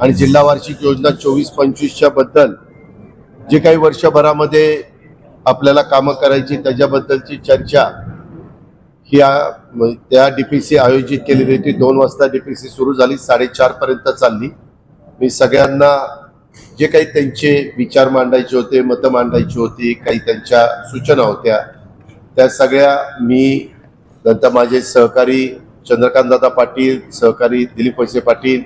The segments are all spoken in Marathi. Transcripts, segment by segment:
आणि जिल्हा वार्षिक योजना चोवीस पंचवीसच्या बद्दल जे काही वर्षभरामध्ये आपल्याला कामं करायची त्याच्याबद्दलची चर्चा ही त्या डी त्या सी आयोजित केलेली होती. दोन वाजता डीपीसी सुरू झाली साडेचारपर्यंत चालली. मी सगळ्यांना जे काही त्यांचे विचार मांडायचे होते मतं मांडायची होती काही त्यांच्या सूचना होत्या त्या सगळ्या मी नंतर माझे सहकारी चंद्रकांतदादा पाटील सहकारी दिलीप पैसे पाटील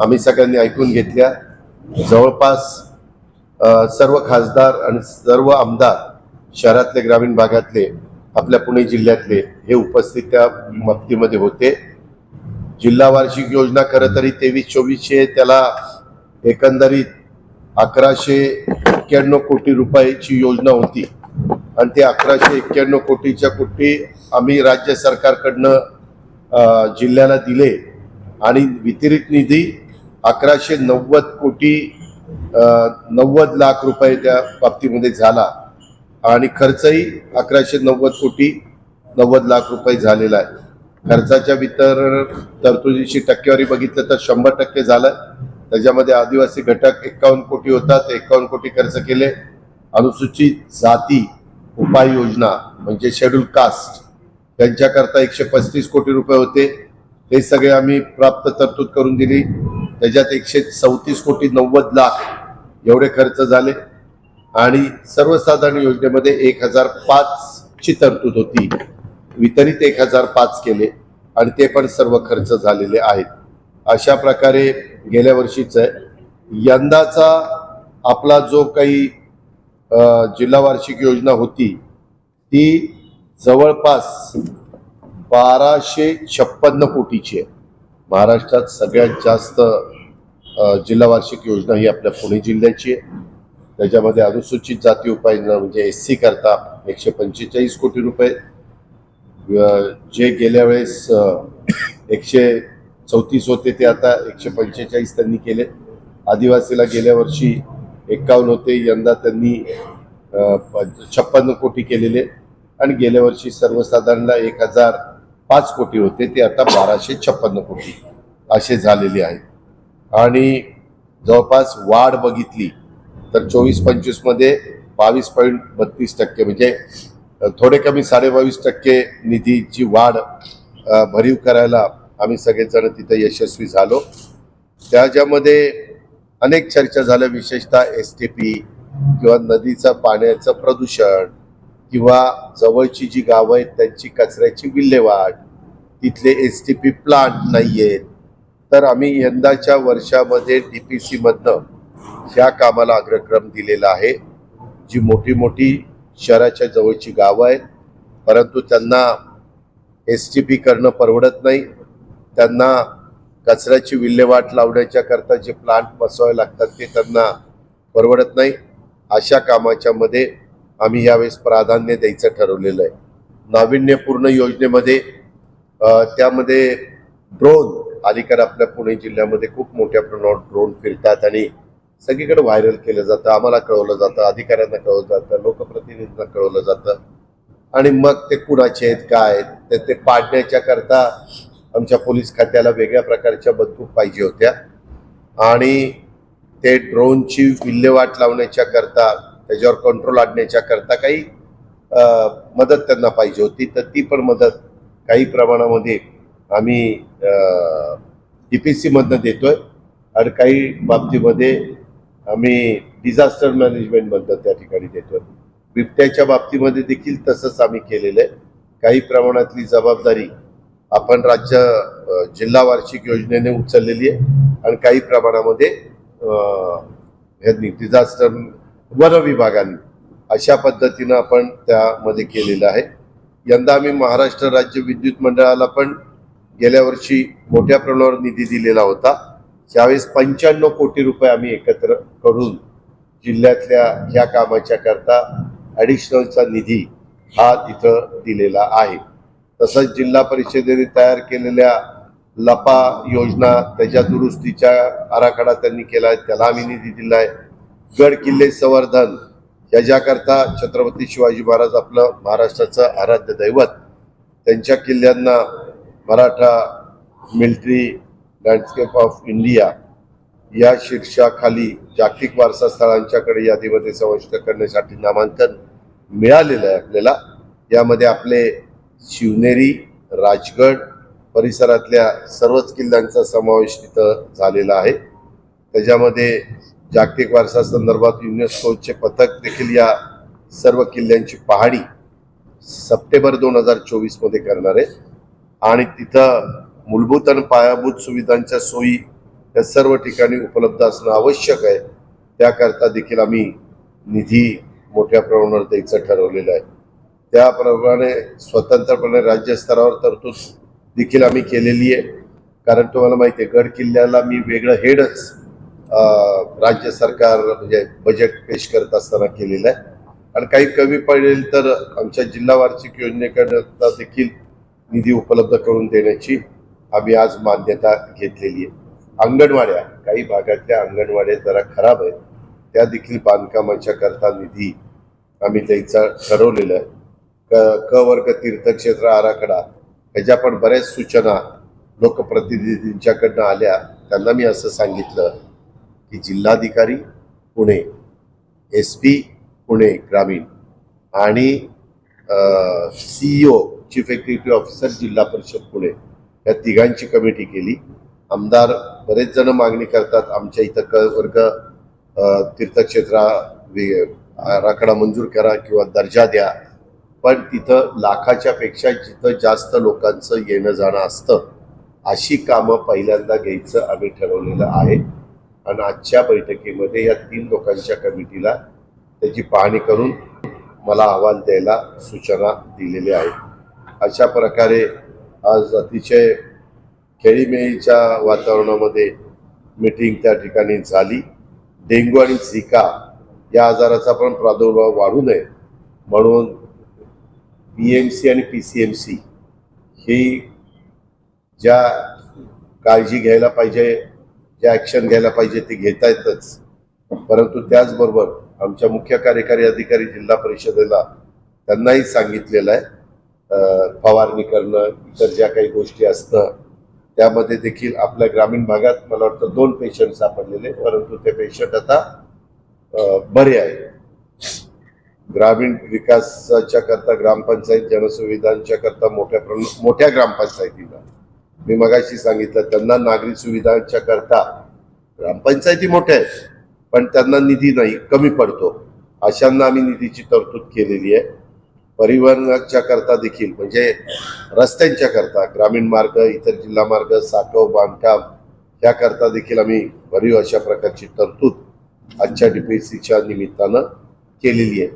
आम्ही सगळ्यांनी ऐकून घेतल्या. जवळपास सर्व खासदार आणि सर्व आमदार शहरातले ग्रामीण भागातले आपल्या पुणे जिल्ह्यातले हे उपस्थित त्या बाबतीमध्ये होते. जिल्हा वार्षिक योजना खरं तरी तेवीस चोवीसशे त्याला एकंदरीत अकराशे एक्क्याण्णव कोटी रुपयाची योजना होती. आणि ते अकराशे एक्क्याण्णव कोटीच्या कोटी आम्ही राज्य सरकारकडनं जिल्ह्याला दिले. आणि वितरित निधी अकराशे नव्वद कोटी नव्वद लाख रुपये त्या बाबतीमध्ये झाला. आणि खर्चही अकराशे नव्वद कोटी नव्वद लाख रुपये झालेला आहे. खर्चाच्या वितरण तरतुदीची टक्केवारी बघितलं तर शंभर टक्के झालं. त्याच्यामध्ये आदिवासी घटक एक्कावन्न कोटी होता ते एक्कावन्न कोटी खर्च केले. अनुसूचित जाती उपाययोजना म्हणजे शेड्यूल कास्ट त्यांच्याकरता एकशे पस्तीस कोटी रुपये होते. हे सगळे आम्ही प्राप्त तरतूद करून दिली. त्याच्यात एकशे चौतीस कोटी नव्वद लाख एवढे खर्च झाले. आणि सर्वसाधारण योजनेमध्ये एक हजार पाचची तरतूद होती. वितरित एक हजार पाच केले आणि ते पण सर्व खर्च झालेले आहेत. अशा प्रकारे गेल्या वर्षीचं आहे. यंदाचा आपला जो काही जिल्हा वार्षिक योजना होती ती जवळपास बाराशे छप्पन्न कोटीची आहे. महाराष्ट्रात सगळ्यात जास्त जिल्हा वार्षिक योजना ही आपल्या पुणे जिल्ह्याची आहे. त्याच्यामध्ये अनुसूचित जाती उपाययोजना म्हणजे एस सी करता एकशे पंचेचाळीस कोटी रुपये. जे गेल्या वेळेस एकशे चौतीस होते ते आता एकशे पंचेचाळीस त्यांनी केले. आदिवासीला गेल्या वर्षी एक्कावन्न होते यंदा त्यांनी छप्पन्न कोटी केलेले. आणि गेल्या वर्षी सर्वसाधारणला एक हजार पाच कोटी होते ते आता बाराशे छप्पन्न कोटी असे झालेले आहेत. आणि जवळपास वाढ बघितली तर चोवीस पंचवीसमध्ये बावीस पॉईंट बत्तीस टक्के म्हणजे थोडे कमी साडेबावीस टक्के निधीची वाढ भरीव करायला आम्ही सगळेजण तिथे यशस्वी झालो. त्याच्यामध्ये अनेक चर्चा झाल्या विशेषतः एस टी पी किंवा नदीचं पाण्याचं प्रदूषण किंवा जवळची जी गावं आहेत त्यांची कचऱ्याची विल्हेवाट तिथले एस टी पी प्लांट नाही आहेत तर आम्ही यंदाच्या वर्षामध्ये डी पी सीमधनं ह्या कामाला अग्रक्रम दिलेला आहे. जी मोठी मोठी शहराच्या जवळची गावं आहेत परंतु त्यांना एस टी पी करणं परवडत नाही. त्यांना कचऱ्याची विल्हेवाट लावण्याच्याकरता जे प्लांट बसवावे लागतात ते त्यांना परवडत नाही. अशा कामाच्यामध्ये आम्ही यावेळेस प्राधान्य द्यायचं ठरवलेलं आहे. नाविन्यपूर्ण योजनेमध्ये त्यामध्ये ड्रोन अलीकडे आपल्या पुणे जिल्ह्यामध्ये खूप मोठ्या प्रमाणावर ड्रोन फिरतात आणि सगळीकडे व्हायरल केलं जातं. आम्हाला कळवलं जातं अधिकाऱ्यांना कळवलं जातं लोकप्रतिनिधींना कळवलं जातं. आणि मग ते कुणाचे आहेत काय आहेत तर ते पाडण्याच्या करता आमच्या पोलीस खात्याला वेगळ्या प्रकारच्या बंदूक पाहिजे होत्या. आणि ते ड्रोनची विल्हेवाट लावण्याच्या करता त्याच्यावर कंट्रोल आणण्याच्या करता काही मदत त्यांना पाहिजे होती. तर ती पण मदत काही प्रमाणामध्ये आम्ही डी पी सीमधनं देतोय. आणि काही बाबतीमध्ये आम्ही डिझास्टर मॅनेजमेंटमधनं त्या ठिकाणी देतोय. बिबट्याच्या बाबतीमध्ये देखील तसंच आम्ही केलेलं आहे. काही प्रमाणातली जबाबदारी आपण राज्य जिल्हा वार्षिक योजनेने उचललेली आहे. आणि काही प्रमाणामध्ये ह्यांनी डिझास्टर वन विभागाने अशा पद्धतीनं आपण त्यामध्ये केलेलं आहे. यंदा आम्ही महाराष्ट्र राज्य विद्युत मंडळाला पण गेल्या वर्षी मोठ्या प्रमाणावर निधी दिलेला होता. ज्यावेळेस पंच्याण्णव कोटी रुपये आम्ही एकत्र करून जिल्ह्यातल्या ह्या कामाच्या करता ॲडिशनलचा निधी हा तिथं दिलेला आहे. तसंच जिल्हा परिषदेने तयार केलेल्या लपा योजना त्याच्या दुरुस्तीच्या आराखडा त्यांनी केला आहे त्याला आम्ही निधी दिला आहे. गड किल्ले संवर्धन याच्याकरता छत्रपती शिवाजी महाराज आपलं महाराष्ट्राचं आराध्य दैवत त्यांच्या किल्ल्यांना Maratha military landscape of India या शीर्षाखाली जागतिक वारसा स्थळांच्याकडे यादीमध्ये समाविष्ट करण्यासाठी नामांकन मिळालेलं आहे आपल्याला. यामध्ये आपले शिवनेरी राजगड परिसरातल्या सर्वच किल्ल्यांचा समावेश तिथं झालेला आहे. त्याच्यामध्ये जागतिक वारसा संदर्भात युनेस्कोचे पथक देखील या सर्व किल्ल्यांची पाहणी सप्टेंबर दोन हजार चोवीसमध्ये करणार आहे. आणि तिथं मूलभूत आणि पायाभूत सुविधांच्या सोयी या सर्व ठिकाणी उपलब्ध असणं आवश्यक आहे. त्याकरता देखील आम्ही निधी मोठ्या प्रमाणावर द्यायचं ठरवलेलं आहे. त्याप्रमाणे स्वतंत्रपणे राज्यस्तरावर तरतूद देखील आम्ही केलेली आहे. कारण तुम्हाला माहिती आहे गड किल्ल्याला मी वेगळं हेडच राज्य सरकार म्हणजे बजेट पेश करत असताना केलेलं आहे. आणि काही कमी पडेल तर आमच्या जिल्हा वार्षिक योजनेकरता देखील निधी उपलब्ध करून देण्याची आम्ही आज मान्यता घेतलेली आहे. अंगणवाड्या काही भागातल्या अंगणवाड्या जरा खराब आहेत. त्या देखील बांधकामाच्या करता निधी आम्ही द्यायचा ठरवलेला आहे. क क वर्ग तीर्थक्षेत्र आराखडा ह्याच्या पण बऱ्याच सूचना लोकप्रतिनिधींच्याकडनं आल्या. त्यांना मी असं सांगितलं की जिल्हाधिकारी पुणे एस पी पुणे ग्रामीण आणि सीईओ चीफ एक्झिक्युटिव्ह ऑफिसर जिल्हा परिषद पुणे. या तिघांची कमिटी केली. आमदार बरेच जण मागणी करतात. आमच्या इथं क वर्ग तीर्थक्षेत्रा आराखडा मंजूर करा किंवा दर्जा द्या. पण तिथं लाखाच्या पेक्षा जिथं जास्त लोकांचं येणं जाणं असतं अशी कामं पहिल्यांदा घ्यायचं आम्ही ठरवलेलं आहे. आणि आजच्या बैठकीमध्ये या तीन लोकांच्या कमिटीला त्याची पाहणी करून मला अहवाल द्यायला सूचना दिलेल्या आहेत अशा प्रकारे आज अतिशय खेळीमेळीच्या वातावरणामध्ये मीटिंग त्या ठिकाणी झाली. डेंग्यू आणि झिका या आजाराचा पण प्रादुर्भाव वाढू नये म्हणून पी एम सी आणि पी सी एम सी ही ज्या काळजी घ्यायला पाहिजे ज्या ॲक्शन घ्यायला पाहिजे ते घेता येतच. परंतु त्याचबरोबर आमच्या मुख्य कार्यकारी अधिकारी जिल्हा परिषदेला त्यांनाही सांगितलेलं आहे. फवारणी करणं इतर ज्या काही गोष्टी असतं त्यामध्ये देखील आपल्या ग्रामीण भागात मला वाटतं दोन पेशंट सापडलेले परंतु ते पेशंट आता बरे आहेत. ग्रामीण विकासाच्या करता ग्रामपंचायत जनसुविधांच्या करता मोठ्या प्रमा- मोठ्या ग्रामपंचायतीला मी मगाशी सांगितलं त्यांना नागरी सुविधांच्या करता ग्रामपंचायती मोठ्या आहेत पण त्यांना निधी नाही कमी पडतो. अशांना आम्ही निधीची तरतूद केलेली आहे. परिवहनाच्या करता देखील म्हणजे रस्त्यांच्या करता ग्रामीण मार्ग इतर जिल्हा मार्ग साठव बांधकाम या करता देखील आम्ही भरीव अशा प्रकारची तरतूद आजच्या डीपीसीच्या निमित्तानं केलेली आहे.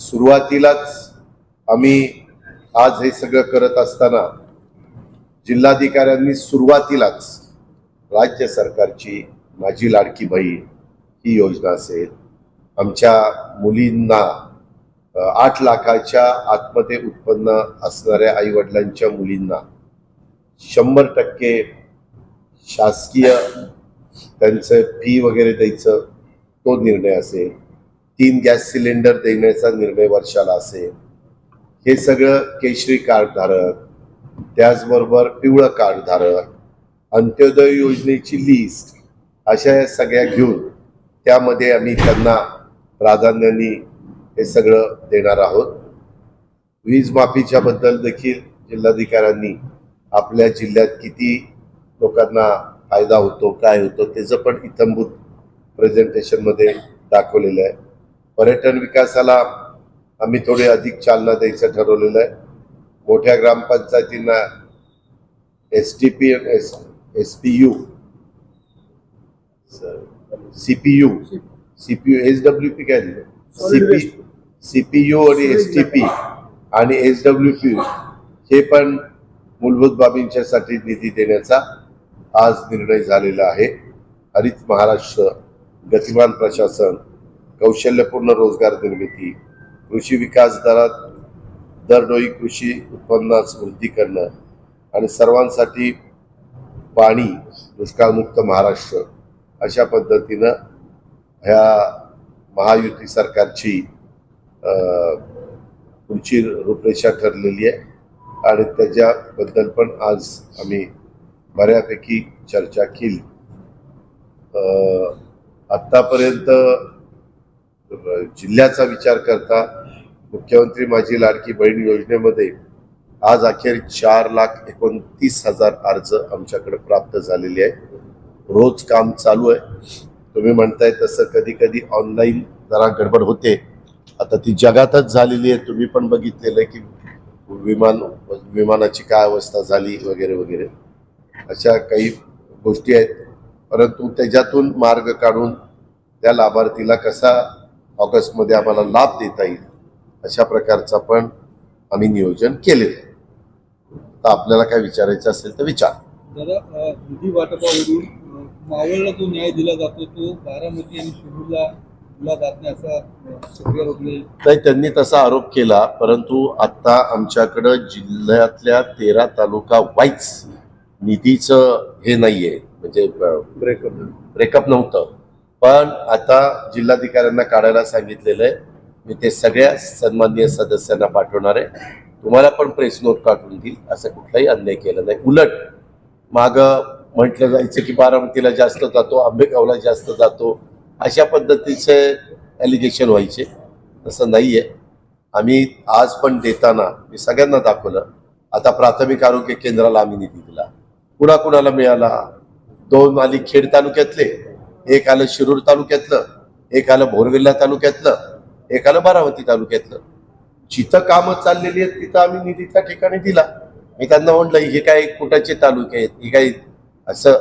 सुरुवातीलाच आम्ही आज हे सगळं करत असताना जिल्हाधिकाऱ्यांनी सुरुवातीलाच राज्य सरकारची माझी लाडकी बहीण ही योजना असेल आमच्या मुलींना आठ लाखाच्या आतमध्ये उत्पन्न असणाऱ्या आईवडिलांच्या मुलींना शंभर टक्के शासकीय त्यांचं फी वगैरे द्यायचं तो निर्णय असेल. तीन गॅस सिलेंडर देण्याचा निर्णय वर्षाला असेल. हे सगळं केशरी कार्डधारक त्याचबरोबर पिवळं कार्डधारक अंत्योदय योजनेची लिस्ट अशा या सगळ्या घेऊन त्यामध्ये आम्ही त्यांना प्राधान्याने हे सगळं देणार आहोत. वीज माफीच्या बद्दल देखील जिल्हाधिकाऱ्यांनी आपल्या जिल्ह्यात किती लोकांना फायदा होतो काय होतो त्याचं पण इतंभूत प्रेझेंटेशनमध्ये दाखवलेलं आहे. पर्यटन विकासाला आम्ही थोडी अधिक चालना द्यायचं ठरवलेलं आहे. मोठ्या ग्रामपंचायतींना S T P S S P U C P U C P U S W P काय दिलं? C P C P U आणि एस टी पी आणि एस डब्ल्यू पी हे पण मूलभूत बाबींच्यासाठी निधी देण्याचा आज निर्णय झालेला आहे. हरित महाराष्ट्र गतिमान प्रशासन कौशल्यपूर्ण रोजगार निर्मिती कृषी विकास दरात दरडोई कृषी उत्पन्नास वृद्धी करणं आणि सर्वांसाठी पाणी दुष्काळमुक्त महाराष्ट्र अशा पद्धतीनं ह्या महायुती सरकारची पुढची रूपरेषा ठरलेली आहे. आणि त्याच्याबद्दल पण आज आम्ही बऱ्यापैकी चर्चा केली. आत्तापर्यंत जिल्ह्याचा विचार करता मुख्यमंत्री माझी लाडकी बहीण योजनेमध्ये आज अखेर चार लाख एकोणतीस हजार अर्ज आमच्याकडे प्राप्त झालेले आहे रोज काम चालू आहे. तुम्ही म्हणताय तसं कधी कधी ऑनलाईन जरा गडबड होते. आता ती जगातच झालेली आहे. तुम्ही पण बघितलेलं आहे की विमान विमानाची काय अवस्था झाली वगैरे वगैरे. अशा काही गोष्टी आहेत. परंतु त्याच्यातून मार्ग काढून त्या लाभार्थीला कसा ऑगस्टमध्ये आम्हाला लाभ देता येईल अशा प्रकारचा पण आम्ही नियोजन केलेलं आहे. तर आपल्याला काय विचारायचं असेल तर विचार. दादा अ, निधी वाटपावरून अ, मावळला जो न्याय दिला जातो तो बारामती आणि शिरूरला दिला जात नाही असा अ, सगळे रोखले नाही त्यांनी तसा आरोप केला परंतु आता आमच्याकडं जिल्ह्यातल्या तेरा तालुका वाईज निधीचं हे नाहीये. म्हणजे ब्रेकअप ब्रेकअप नव्हतं. पण आता जिल्हाधिकाऱ्यांना काढायला सांगितलेलं आहे मी ते सगळ्या सन्माननीय सदस्यांना पाठवणार आहे. तुम्हाला पण प्रेस नोट काढून देईल असं कुठलाही अन्याय केला नाही. उलट माग म्हटलं जायचं की बारामतीला जास्त जातो आंबेगावला जास्त जातो अशा पद्धतीचे ॲलिगेशन व्हायचे. तसं नाही आहे आम्ही आज पण देताना मी सगळ्यांना दाखवलं. आता प्राथमिक आरोग्य केंद्राला आम्ही निधी दिला. कुणाकुणाला मिळाला? दोन आली खेड तालुक्यातले. एक आलं शिरूर तालुक्यातलं. एक आलं भोरविल्ला तालुक्यातलं. एकाला बारावती बारामती तालुक्यातलं. जिथं कामं चाललेली आहेत तिथं आम्ही निधी त्या ठिकाणी दिला. मी त्यांना म्हटलं हे काय कुठाचे तालुके आहेत? हे काय असं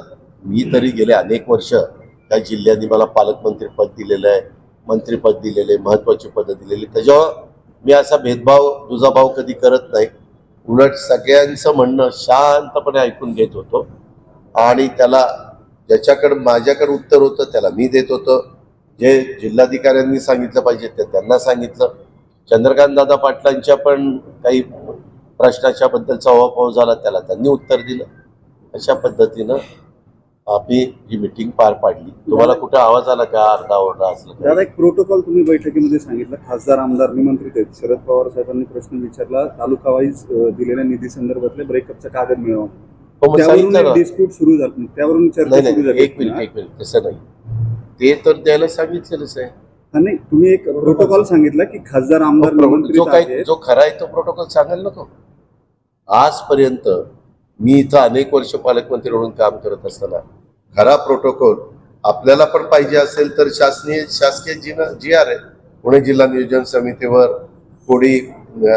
मी तरी गेले अनेक वर्ष त्या जिल्ह्यांनी मला पालकमंत्री पद दिलेलं आहे मंत्रीपद दिलेलं आहे महत्वाची पदं दिलेली. त्याच्यावर मी असा भेदभाव दुजाभाव कधी करत नाही. उलट सगळ्यांचं म्हणणं शांतपणे ऐकून घेत होतो. आणि त्याला ज्याच्याकडं माझ्याकडे उत्तर होतं त्याला मी देत होतो. जे जिल्हाधिकाऱ्यांनी सांगितलं पाहिजे ते त्यांना सांगितलं. चंद्रकांत दादा पाटलांच्या पण काही प्रश्नाच्या बद्दलचा अवापाव झाला त्याला त्यांनी उत्तर दिलं. अशा पद्धतीनं आम्ही ही मिटिंग पार पाडली. तुम्हाला कुठे आवाज आला का? अर्धा ओरडा असला? दादा एक प्रोटोकॉल तुम्ही बैठकीमध्ये सांगितलं. खासदार आमदार निमंत्रित आहेत. शरद पवार साहेबांनी प्रश्न विचारला. तालुका वाईज दिलेल्या निधी संदर्भातले ब्रेकअपचा कागद मिळवा. हो. डिस्प्यूट सुरू झालं. त्यावरून चर्चा एक मिनिट एक मिनिट. तसं नाही. ते तर द्यायला सांगितलेलंच आहे. हा, नाही तुम्ही एक प्रोटोकॉल सांगितला की खासदार आमदार जो निमंत्रित काही जो खरा आहे तो प्रोटोकॉल सांगायला नको आजपर्यंत मी इथं अनेक वर्ष पालकमंत्री म्हणून काम करत असताना खरा प्रोटोकॉल आपल्याला पण पाहिजे असेल तर शासनीय शासकीय जी जी आर आहे पुणे जिल्हा नियोजन समितीवर कोणी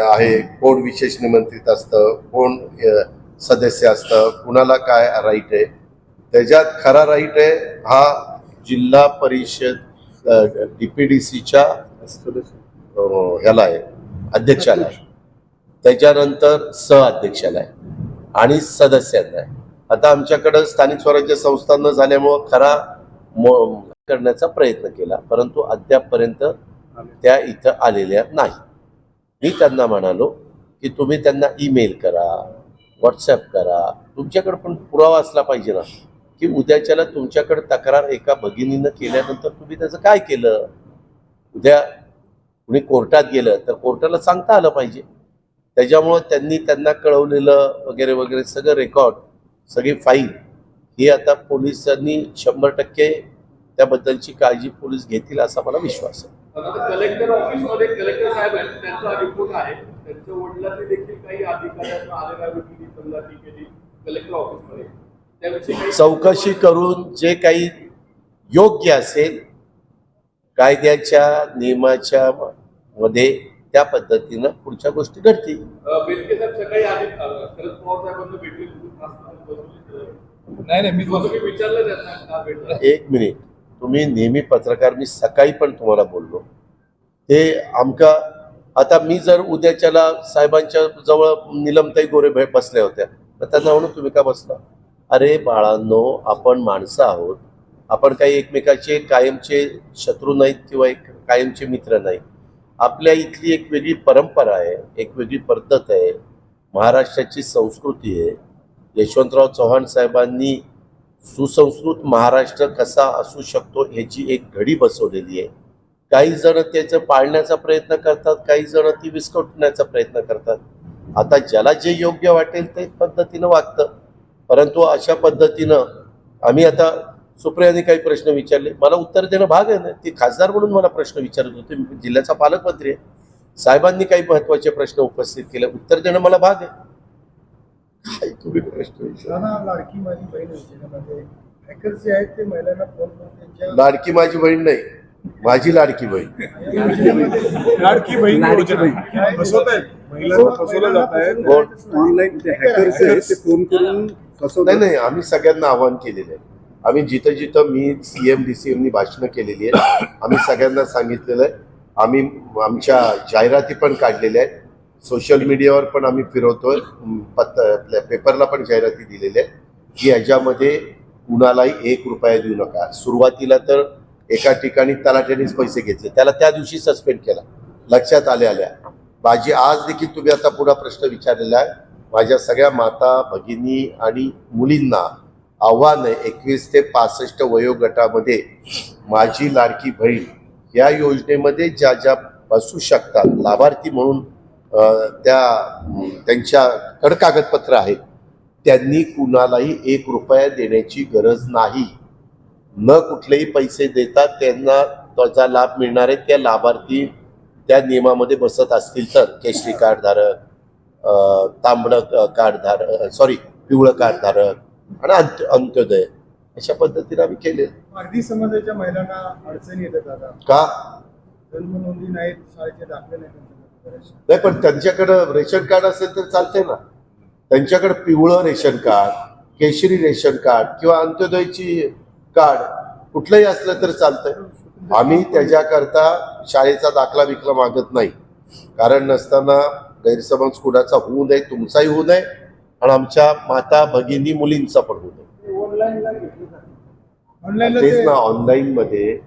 आहे कोण विशेष निमंत्रित असतं कोण सदस्य असतं कुणाला काय राईट आहे. त्याच्यात खरा राईट आहे हा जिल्हा परिषद डीपीडीसीच्या डी सीच्या ह्याला आहे अध्यक्षाला आहे त्याच्यानंतर सह अध्यक्षाला आहे आणि सदस्यांना आहे. आता आमच्याकडं स्थानिक स्वराज्य संस्था न झाल्यामुळं खरा करण्याचा प्रयत्न केला परंतु अद्यापपर्यंत त्या इथं आलेल्या नाही. मी त्यांना म्हणालो की तुम्ही त्यांना ईमेल करा व्हॉट्सॲप करा. तुमच्याकडे पण पुरावा असला पाहिजे ना. की उद्याच्याला तुमच्याकडे तक्रार एका भगिनीनं केल्यानंतर तुम्ही त्याचं काय केलं? उद्या कुणी कोर्टात गेलं तर कोर्टाला सांगता आलं पाहिजे. त्याच्यामुळं त्यांनी त्यांना कळवलेलं वगैरे वगैरे सगळं रेकॉर्ड सगळी फाईल ही आता पोलिसांनी शंभर टक्के त्याबद्दलची काळजी पोलीस घेतील असा मला विश्वास आहे. कलेक्टर ऑफिसमध्ये कलेक्टर साहेब आहेत त्यांचा रिपोर्ट आहे. त्यांच्या वडिलांनी देखील काही अधिकाऱ्यांना आलेल्या केली कलेक्टर ऑफिसमध्ये. चौकशी करून जे काही योग्य असेल कायद्याच्या नियमाच्या मध्ये त्या पद्धतीनं पुढच्या गोष्टी घडतील. एक मिनिट. तुम्ही नेहमी पत्रकार मी सकाळी पण तुम्हाला बोललो. ते आमका आता मी जर उद्याच्याला साहेबांच्या जवळ निलमताई गोरे बसल्या होत्या तर त्यांना म्हणून तुम्ही का बसला? अरे बाळांनो आपण माणसं आहोत. आपण काही एकमेकाचे कायमचे शत्रू नाहीत किंवा एक कायमचे मित्र नाही आपल्या इथली एक वेगळी परंपरा आहे एक वेगळी पद्धत आहे. महाराष्ट्राची संस्कृती आहे. यशवंतराव चव्हाण साहेबांनी सुसंस्कृत महाराष्ट्र कसा असू शकतो ह्याची एक घडी बसवलेली आहे. काही जण त्याचं पाळण्याचा प्रयत्न करतात काही जण ती विस्कटण्याचा प्रयत्न करतात. आता ज्याला जे योग्य वाटेल ते पद्धतीनं वागतं. परंतु अशा पद्धतीनं आम्ही आता सुप्रियाने काही प्रश्न विचारले. मला उत्तर देणं भाग आहे ना? ती खासदार म्हणून मला प्रश्न विचारत होते. मी जिल्ह्याचा पालकमंत्री आहे. साहेबांनी काही महत्त्वाचे प्रश्न उपस्थित केले. उत्तर देणं मला भाग आहे. काय तुम्ही प्रश्न लाडकी माझी बहीण योजनेमध्ये हॅकर्स जे आहेत ते महिलांना फोन करून त्यांच्या लाडकी माझी बहीण नाही. माझी लाडकी बहीण. लाडकी बहीण लाडकी योजना. बहीण. फसवत आहेत महिलांना फसवलं जात आहे. कोण? ऑनलाईन ते हॅकर्स आहेत कसं नाही नाही आम्ही सगळ्यांना आवाहन केलेलं आहे. आम्ही जिथं जिथं मी सी एम डी सी एमनी भाषणं केलेली आहेत आम्ही सगळ्यांना सांगितलेलं आहे. आम्ही आमच्या जाहिराती पण काढलेल्या आहेत. सोशल मीडियावर पण आम्ही फिरवतोय. अं, पत आपल्या पेपरला पण जाहिराती दिलेल्या आहेत. की ह्याच्यामध्ये कुणालाही एक रुपया देऊ नका. सुरुवातीला तर एका ठिकाणी तलाट्यानेच पैसे घेतले. त्याला त्या दिवशी सस्पेंड केला. लक्षात आल्या आल्या. माझी आज देखील तुम्ही आता पुढा प्रश्न विचारलेला आहे. माझ्या सगळ्या माता भगिनी आणि मुलींना आव्हान आहे एकवीस ते पासष्ट वयोगटामध्ये माझी लाडकी बहीण या योजनेमध्ये ज्या ज्या बसू शकतात लाभार्थी म्हणून त्या त्यांच्या त्यांच्याकडे कागदपत्र आहेत त्यांनी कुणालाही एक रुपया देण्याची गरज नाही. न कुठलेही पैसे देतात त्यांना त्याचा लाभ मिळणार आहे त्या लाभार्थी त्या नियमामध्ये बसत असतील तर केशरी कार्डधारक तांबडं कार्ड धारक सॉरी पिवळं कार्ड धारक आणि अंत्य अंत्योदय अशा पद्धतीने आम्ही केले मागधी समाजाच्या महिलांना अडचणी येतात आता का? जन्म नोंदी नाहीत शाळेचे दाखले नाहीत. नाही पण त्यांच्याकडं रेशन कार्ड असेल तर चालते ना. त्यांच्याकडे पिवळं रेशन कार्ड केशरी रेशन कार्ड किंवा अंत्योदयची कार्ड कुठलंही असलं तर चालतंय. आम्ही त्याच्याकरता शाळेचा दाखला बिकला मागत नाही. कारण नसताना गैरसमज कुणाचा होऊ नये तुमचाही होऊ नये आणि आमच्या माता भगिनी मुलींचा पण होऊ नये. तेच ना ऑनलाईन मध्ये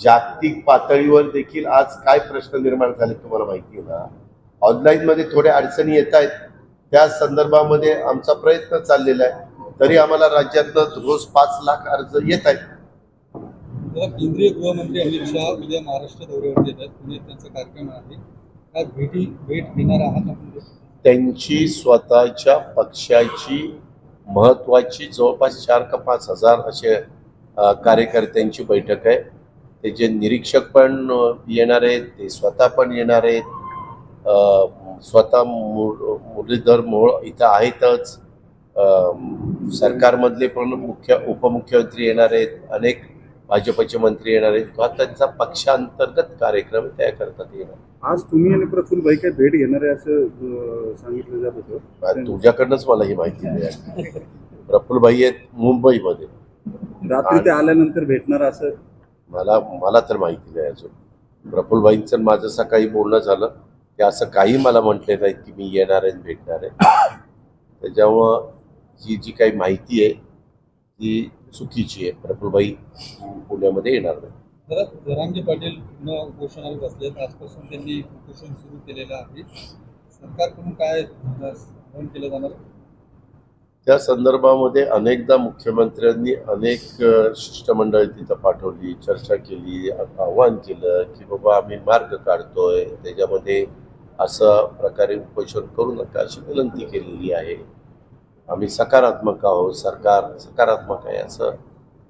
जागतिक पातळीवर देखील आज काय प्रश्न निर्माण झाले तुम्हाला माहिती आहे ना? ऑनलाईन मध्ये थोड्या अडचणी येत आहेत. त्या संदर्भामध्ये आमचा प्रयत्न चाललेला आहे. तरी आम्हाला राज्यातनं रोज पाच लाख अर्ज येत आहेत. केंद्रीय गृहमंत्री अमित शहा उद्या महाराष्ट्र दौऱ्यावर येत आहेत. पुण्यात त्यांचा कार्यक्रम आहे. भेटी भेट घेणार आहात त्यांची स्वतःच्या पक्षाची महत्वाची जवळपास चार का पाच हजार असे कार्यकर्त्यांची बैठक आहे. त्याचे निरीक्षक पण येणार आहेत ते स्वतः पण येणार आहेत. स्वतः मुर- मुरलीधर मोहोळ इथं आहेतच. सरकारमधले पण मुख्य उपमुख्यमंत्री येणार आहेत. अनेक भाजपचे मंत्री येणार आहेत. हा त्यांचा पक्षांतर्गत कार्यक्रम त्या करतात येणार. आज तुम्ही आणि प्रफुल्ल भाई काय भेट घेणार आहे असं सांगितलं जात होतं. तुझ्याकडनंच मला ही माहिती मिळाली. प्रफुल्लभाई आहेत मुंबईमध्ये. रात्री ते आल्यानंतर भेटणार असं? मला मला तर माहिती नाही अजून. प्रफुल्लभाईंचं आणि माझं सकाळी बोलणं झालं. ते असं काही मला म्हटले नाहीत की मी येणार आहे भेटणार आहे. त्याच्यामुळं ही जी काही माहिती आहे ती चुकीची आहे. प्रफुल्लभाई पुण्यामध्ये येणार नाही. जरांगे पाटील उपोषणाला बसलेत. आजपासून त्यांनी उपोषण सुरू केलेलं आहे. सरकारकडून काय केलं जाणार? त्या संदर्भामध्ये अनेकदा मुख्यमंत्र्यांनी अनेक शिष्टमंडळ तिथं पाठवली चर्चा केली आव्हान केलं की बाबा आम्ही मार्ग काढतोय. त्याच्यामध्ये असं प्रकारे उपोषण करू नका अशी विनंती केलेली आहे. आम्ही सकारात्मक आहोत सरकार सकारात्मक आहे असं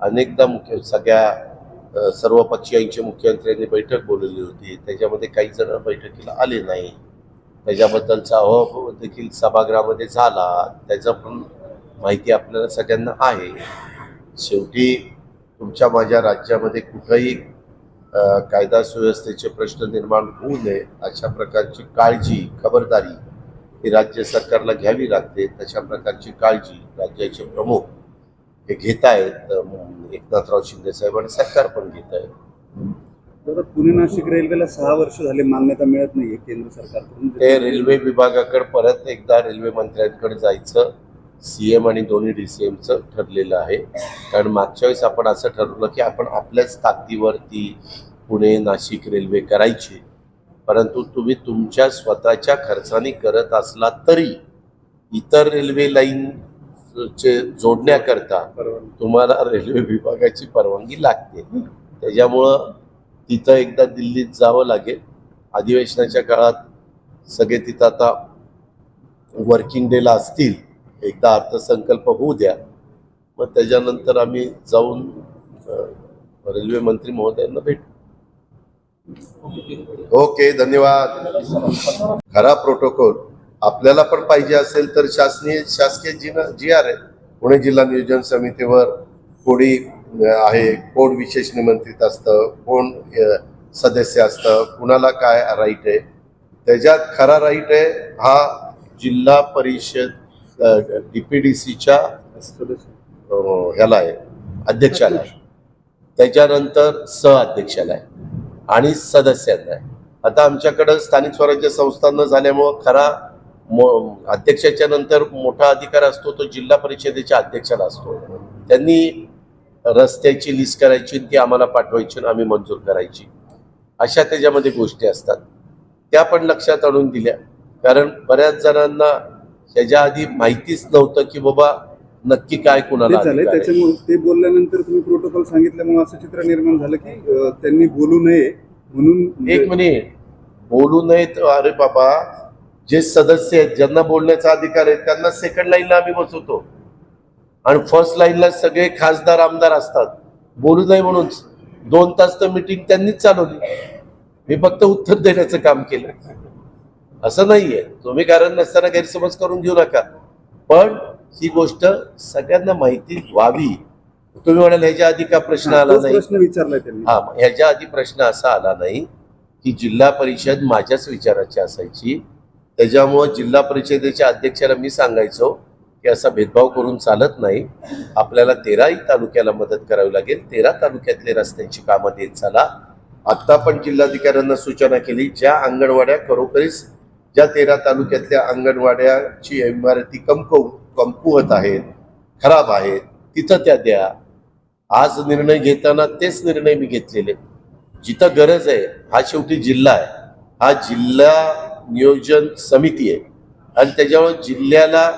अनेकदा मुख्य सगळ्या सर्व पक्षीयांची मुख्यमंत्र्यांनी बैठक बोलवली होती. त्याच्यामध्ये काही जण बैठकीला आले नाही. त्याच्याबद्दलचा अहो देखील सभागृहामध्ये झाला. त्याचं पण माहिती आपल्याला सगळ्यांना आहे. शेवटी तुमच्या माझ्या राज्यामध्ये कुठंही कायदा सुव्यवस्थेचे प्रश्न निर्माण होऊ नये अशा प्रकारची काळजी खबरदारी ही राज्य सरकारला घ्यावी लागते तशा प्रकारची काळजी राज्याचे प्रमुख हे घेत आहेत एकनाथराव शिंदे साहेब आणि सरकार पण घेत आहेत तर पुणे नाशिक रेल्वेला सहा वर्ष झाले मान्यता मिळत नाहीये केंद्र सरकारकडून. ते रेल्वे विभागाकडे परत एकदा रेल्वे मंत्र्यांकडे जायचं सीएम आणि दोन्ही डीसीएमचं ठरलेलं आहे. कारण मागच्या वेळेस आपण असं ठरवलं की आपण आपल्याच ताकदीवर ती पुणे नाशिक रेल्वे करायची. परंतु तुम्ही तुमच्या स्वतःच्या खर्चाने करत असला तरी इतर रेल्वे लाईन चे जोडण्याकरता तुम्हाला रेल्वे विभागाची परवानगी लागते. त्याच्यामुळं तिथं एकदा दिल्लीत जावं लागेल. अधिवेशनाच्या काळात सगळे तिथं आता वर्किंग डेला असतील. एकदा अर्थसंकल्प होऊ द्या. मग त्याच्यानंतर आम्ही जाऊन रेल्वे मंत्री महोदयांना भेट. ओके धन्यवाद. खरा प्रोटोकॉल आपल्याला पण पाहिजे असेल तर शासनीय शासकीय जी जी आर आहे पुणे जिल्हा नियोजन समितीवर कोणी आहे कोण विशेष निमंत्रित असतं कोण सदस्य असतं कुणाला काय राईट आहे. त्याच्यात खरा राईट आहे हा जिल्हा परिषद डीपीडीसीच्या ह्याला आहे अध्यक्षाला आहे. त्याच्यानंतर सहअध्यक्षाला आहे. आणि सदस्यांना. आहे आता आमच्याकडं स्थानिक स्वराज्य संस्थांना न झाल्यामुळं खरा मो अध्यक्षाच्या नंतर मोठा अधिकार असतो तो जिल्हा परिषदेच्या अध्यक्षाला असतो. त्यांनी रस्त्याची लिस्ट करायची ती आम्हाला पाठवायची आम्ही मंजूर करायची. अशा त्याच्यामध्ये गोष्टी असतात. त्या पण लक्षात आणून दिल्या. कारण बऱ्याच जणांना त्याच्या आधी माहितीच नव्हतं की बाबा नक्की काय कुणाला झालंय. त्याच्यामुळे ते बोलल्यानंतर तुम्ही प्रोटोकॉल सांगितल्यामुळे असं चित्र निर्माण झालं की त्यांनी बोलू नये म्हणून म्हणजे एक मिनिट. बोलू नयेत अरे बाबा जे सदस्य आहेत ज्यांना बोलण्याचा अधिकार आहे त्यांना सेकंड लाईनला आम्ही बसवतो. आणि फर्स्ट लाईनला सगळे खासदार आमदार असतात. बोलू नये म्हणून. दोन तास तर मिटिंग त्यांनीच चालवली. मी फक्त उत्तर देण्याचं काम केलं. असं नाहीये. तुम्ही कारण नसताना गैरसमज करून घेऊ नका. पण ही गोष्ट सगळ्यांना माहिती व्हावी. तुम्ही म्हणाल ह्याच्या आधी का प्रश्न आला नाही? प्रश्न विचारलाय त्यांनी. हा ह्याच्या आधी प्रश्न असा आला नाही की जिल्हा परिषद माझ्याच विचाराची असायची. त्याच्यामुळं जिल्हा परिषदेच्या अध्यक्षाला मी सांगायचो की असा भेदभाव करून चालत नाही. आपल्याला तेराही तालुक्याला मदत करावी लागेल. तेरा तालुक्यातले रस्त्यांची कामं देत चला. आत्ता पण जिल्हाधिकाऱ्यांना सूचना केली ज्या अंगणवाड्या खरोखरीच ज्या तेरा तालुक्यातल्या अंगणवाड्याची इमारती कमकु कमकुवत आहेत खराब आहेत तिथं त्या द्या. आज निर्णय घेताना तेच निर्णय मी घेतलेले. जिथं गरज आहे हा शेवटी जिल्हा आहे. हा जिल्हा नियोजन समिती आहे. आणि त्याच्यामुळे जिल्ह्याला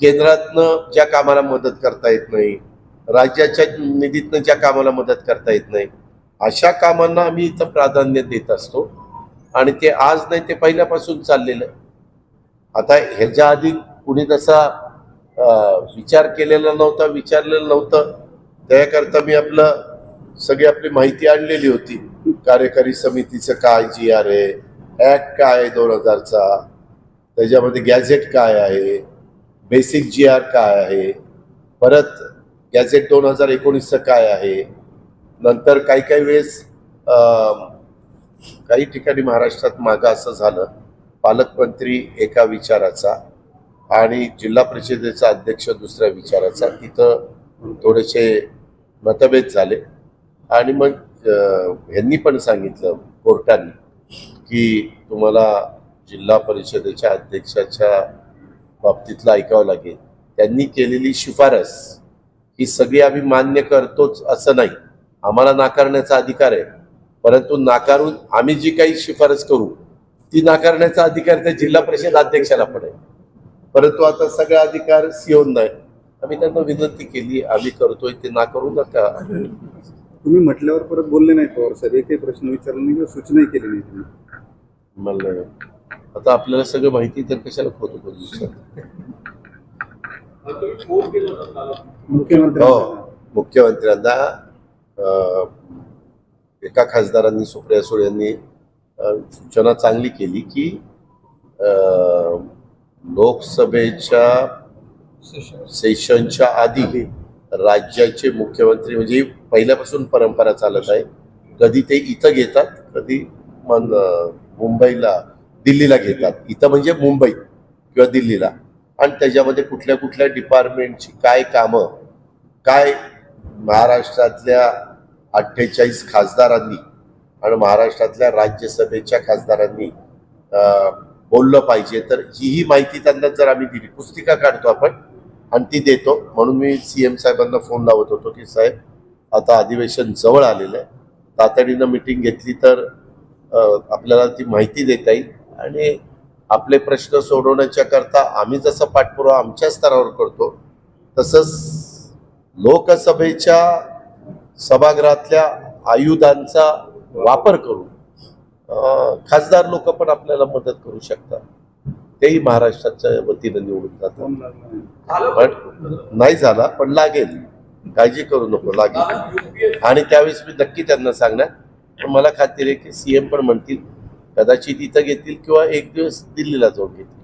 केंद्रातनं ज्या कामाला मदत करता येत नाही राज्याच्या निधीतनं ज्या कामाला मदत करता येत नाही अशा कामांना आम्ही इथं प्राधान्य देत असतो. आणि ते आज नाही ते पहिल्यापासून चाललेलं आता ह्याच्या आधी कुणी तसा विचार केलेला नव्हता विचारलेलं नव्हतं. त्याकरता मी आपलं सगळी आपली माहिती आणलेली होती. कार्यकारी समितीचं काय जी आर आहे ॲक्ट काय आहे दोन हजारचा? त्याच्यामध्ये गॅझेट काय आहे? बेसिक जी आर काय आहे? परत गॅझेट दोन हजार एकोणीसचं काय आहे? नंतर काही काही वेळेस काही ठिकाणी महाराष्ट्रात मागं असं झालं पालकमंत्री एका विचाराचा आणि जिल्हा परिषदेचा अध्यक्ष दुसऱ्या विचाराचा तिथं थोडेसे मतभेद झाले. आणि मग ह्यांनी पण सांगितलं कोर्टाने की तुम्हाला जिल्हा परिषदेच्या अध्यक्षाच्या बाबतीतलं ऐकावं लागेल. त्यांनी केलेली शिफारस ही सगळी आम्ही मान्य करतोच असं नाही. आम्हाला नाकारण्याचा अधिकार आहे. परंतु नाकारून आम्ही जी काही शिफारस करू ती नाकारण्याचा अधिकार त्या जिल्हा परिषद अध्यक्षाला पण आहे. परंतु आता सगळा अधिकार सीओन आहे. आम्ही त्यांना विनंती केली आम्ही करतोय ते नाकारू नका. तुम्ही म्हटल्यावर परत बोलले नाही पवार साहेब एकही प्रश्न विचारला नाही किंवा सूचनाही केली नाही त्यांनी मला आता आपल्याला सगळं माहिती तर कशाला सर तुम्ही होता काल. मुख्यमंत्री हो मुख्यमंत्र्यांना अं, एका खासदारांनी सुप्रिया सुळे यांनी सूचना चांगली केली की लोकसभेच्या सेशनच्या आधी राज्याचे मुख्यमंत्री म्हणजे पहिल्यापासून परंपरा चालत आहे. कधी ते इथं घेतात कधी मन मुंबईला दिल्लीला घेतात. इथं म्हणजे मुंबई किंवा दिल्लीला. आणि त्याच्यामध्ये कुठल्या कुठल्या डिपार्टमेंटची काय कामं काय महाराष्ट्रातल्या अठ्ठेचाळीस खासदारांनी आणि महाराष्ट्रातल्या राज्यसभेच्या खासदारांनी बोललं पाहिजे. तर ही माहिती त्यांना जर आम्ही दिली पुस्तिका काढतो आपण आणि ती देतो. म्हणून मी सी एम साहेबांना फोन लावत होतो की साहेब आता अधिवेशन जवळ आलेलं आहे. तातडीनं मिटिंग घेतली तर आपल्याला ती माहिती देता येईल आणि आपले प्रश्न सोडवण्याच्या करता आम्ही जसं पाठपुरावा आमच्या स्तरावर करतो तसंच लोकसभेच्या सभागृहातल्या आयुधांचा वापर करून खासदार लोक पण आपल्याला मदत करू शकतात. तेही महाराष्ट्राच्या वतीनं निवडून जातात. पण नाही झाला पण लागेल. काळजी करू नको लागेल. आणि त्यावेळेस मी नक्की त्यांना सांगणार पण मला खात्री आहे की सीएम पण म्हणतील कदाचित इथं घेतील किंवा एक दिवस दिल्लीला जाऊन घेतील.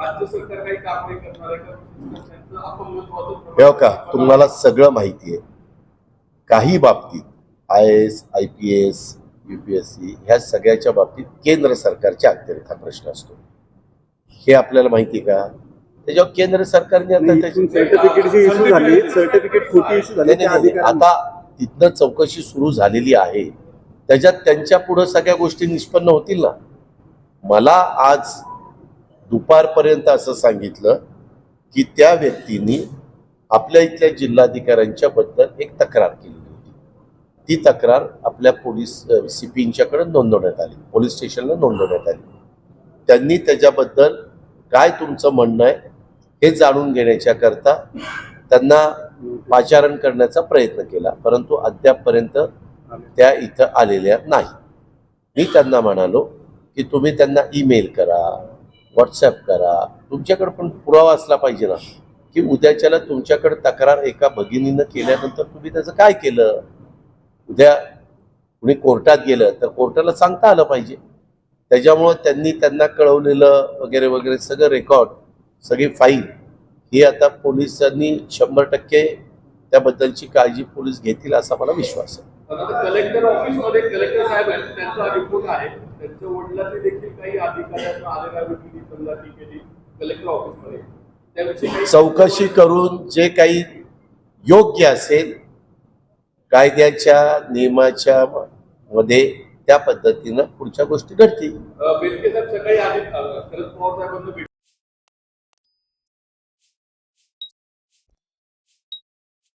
राज्य सरकार काही कारवाई करणार आहे का? त्यांचं अपंगत्वाचं हे का तुम्हाला सगळं माहिती आहे. काही बाबतीत I S I P S U P S C ह्या सगळ्याच्या बाबतीत केंद्र सरकारच्या अखत्यारीत हा प्रश्न असतो. हे आपल्याला माहिती आहे का? त्याच्यावर केंद्र सरकारने आता त्याची सर्टिफिकेट जी इश्यू झाली सर्टिफिकेट खोटी इश्यू झाली नाही, त्या नाही, नाही. अधिकाऱ्यांना- आता तिथनं चौकशी सुरू झालेली आहे. त्याच्यात त्यांच्या पुढं सगळ्या गोष्टी निष्पन्न होतील ना? मला आज दुपारपर्यंत असं सांगितलं की त्या व्यक्तींनी आपल्या इथल्या जिल्हाधिकाऱ्यांच्या बद्दल एक तक्रार केली होती. ती तक्रार आपल्या पोलीस सी पींच्याकडे नोंदवण्यात आली. पोलीस स्टेशनला नोंदवण्यात आली. त्यांनी त्याच्याबद्दल काय तुमचं म्हणणं आहे हे जाणून घेण्याच्या करता त्यांना पाचारण करण्याचा प्रयत्न केला परंतु अद्यापपर्यंत त्या इथं आलेल्या नाही मी त्यांना म्हणालो की तुम्ही त्यांना ईमेल करा व्हॉट्सॲप करा. तुमच्याकडे पण पुरावा असला पाहिजे ना की उद्याच्याला तुमच्याकडे तक्रार एका भगिनीनं केल्यानंतर तुम्ही त्याचं काय केलं? उद्या कुणी कोर्टात गेलं तर कोर्टाला सांगता आलं पाहिजे. त्याच्यामुळं त्यांनी त्यांना कळवलेलं वगैरे वगैरे सगळं रेकॉर्ड सगळी फाईल ही आता पोलिसांनी शंभर टक्के त्याबद्दलची काळजी पोलीस घेतील असा मला विश्वास आहे. कलेक्टर ऑफिसमध्ये कलेक्टर साहेब आहेत त्यांचा रिपोर्ट आहे. त्यांच्या वडिलांनी देखील काही अधिकाऱ्यांना आलेल्या तल्लाटी केली कलेक्टर ऑफिसमध्ये. त्याविषयी चौकशी करून जे काही योग्य असेल कायद्याच्या नियमाच्या मध्ये त्या पद्धतीनं पुढच्या गोष्टी घडतील. अं, बेनके साहेब सकाळी आधी अं, शरद पवार साहेबांना भेट